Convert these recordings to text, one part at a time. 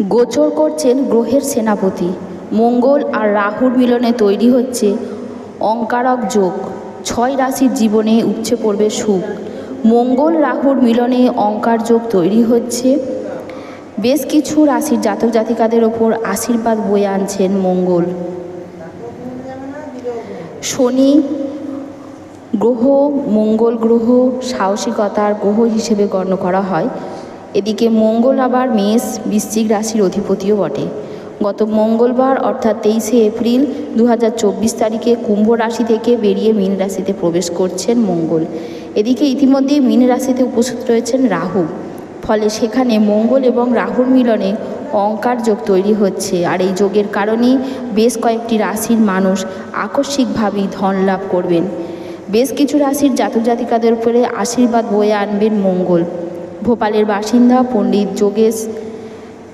গোচর করছেন গ্রহের সেনাপতি। মঙ্গল আর রাহুর মিলনে তৈরি হচ্ছে অঙ্কারক যোগ। ছয় রাশির জীবনে উপচে পড়বে সুখ। মঙ্গল রাহুর মিলনে অঙ্কার যোগ তৈরি হচ্ছে। বেশ কিছু রাশির জাতক জাতিকাদের ওপর আশীর্বাদ বয়ে আনছেন মঙ্গল। শনি গ্রহ, মঙ্গল গ্রহ, সাহসিকতার গ্রহ হিসেবে গণ্য করা হয়। এদিকে মঙ্গল আবার মেষ, বৃশ্চিক রাশির অধিপতিও বটে। গত মঙ্গলবার, অর্থাৎ তেইশে এপ্রিল দু হাজার চব্বিশ তারিখে কুম্ভ রাশি থেকে বেরিয়ে মীন রাশিতে প্রবেশ করছেন মঙ্গল। এদিকে ইতিমধ্যেই মীন রাশিতে উপস্থিত রয়েছেন রাহু। ফলে সেখানে মঙ্গল এবং রাহুর মিলনে অঙ্কার যোগ তৈরি হচ্ছে। আর এই যোগের কারণেই বেশ কয়েকটি রাশির মানুষ আকস্মিকভাবেই ধন লাভ করবেন। বেশ কিছু রাশির জাতক জাতিকাদের উপরে আশীর্বাদ বয়ে আনবেন মঙ্গল। ভোপালের বাসিন্দা পণ্ডিত যোগেশ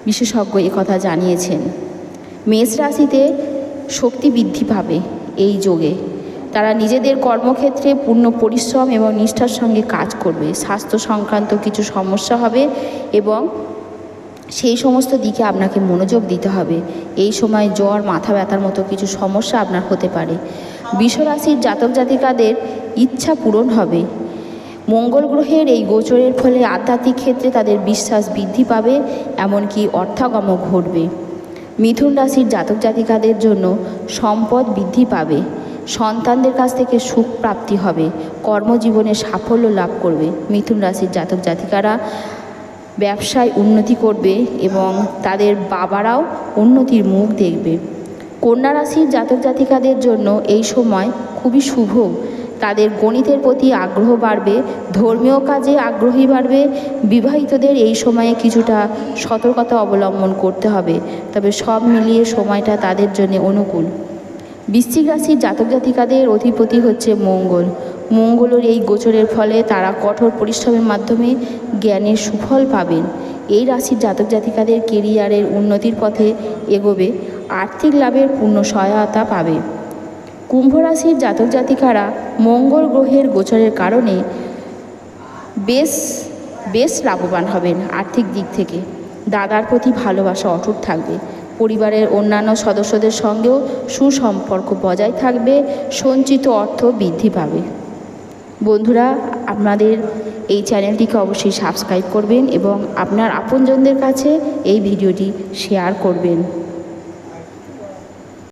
বিশেষজ্ঞ কথা জানিয়েছেন। মেষ রাশিতে শক্তি বৃদ্ধি পাবে এই যোগে। তারা নিজেদের কর্মক্ষেত্রে পূর্ণ পরিশ্রম এবং নিষ্ঠার সঙ্গে কাজ করবে। স্বাস্থ্য সংক্রান্ত কিছু সমস্যা হবে এবং সেই সমস্ত দিকে আপনাকে মনোযোগ দিতে হবে। এই সময় জ্বর, মাথা ব্যথার মতো কিছু সমস্যা আপনার হতে পারে। বিশ্বরাশির জাতক জাতিকাদের ইচ্ছা পূরণ হবে। মঙ্গল গ্রহের এই গোচরের ফলে আধ্যাত্মিক ক্ষেত্রে তাদের বিশ্বাস বৃদ্ধি পাবে, এমনকি অর্থাগম ঘটবে। মিথুন রাশির জাতক জাতিকাদের জন্য সম্পদ বৃদ্ধি পাবে, সন্তানদের কাছ থেকে সুখ প্রাপ্তি হবে, কর্মজীবনে সাফল্য লাভ করবে। মিথুন রাশির জাতক জাতিকারা ব্যবসায় উন্নতি করবে এবং তাদের বাবারাও উন্নতির মুখ দেখবে। কন্যা রাশির জাতক জাতিকাদের জন্য এই সময় খুবই শুভ। তাদের গণিতের প্রতি আগ্রহ বাড়বে, ধর্মীয় কাজে আগ্রহী বাড়বে। বিবাহিতদের এই সময়ে কিছুটা সতর্কতা অবলম্বন করতে হবে, তবে সব মিলিয়ে সময়টা তাদের জন্য অনুকূল। বৃশ্চিক রাশির জাতক জাতিকাদের অধিপতি হচ্ছে মঙ্গল। মঙ্গলের এই গোচরের ফলে তারা কঠোর পরিশ্রমের মাধ্যমে জ্ঞানের সুফল পাবেন। এই রাশির জাতক জাতিকাদের কেরিয়ারের উন্নতির পথে এগোবে, আর্থিক লাভের পূর্ণ সহায়তা পাবে। কুম্ভ রাশির জাতক জাতিকারা মঙ্গল গ্রহের গোচরের কারণে বেশ বেশ লাভবান হবেন আর্থিক দিক থেকে। দাদার প্রতি ভালোবাসা অটুট থাকবে। পরিবারের অন্যান্য সদস্যদের সঙ্গেও সুসম্পর্ক বজায় থাকবে, সঞ্চিত অর্থ বৃদ্ধি পাবে। বন্ধুরা, আপনাদের এই চ্যানেলটিকে অবশ্যই সাবস্ক্রাইব করবেন এবং আপনার আপনজনদের কাছে এই ভিডিওটি শেয়ার করবেন।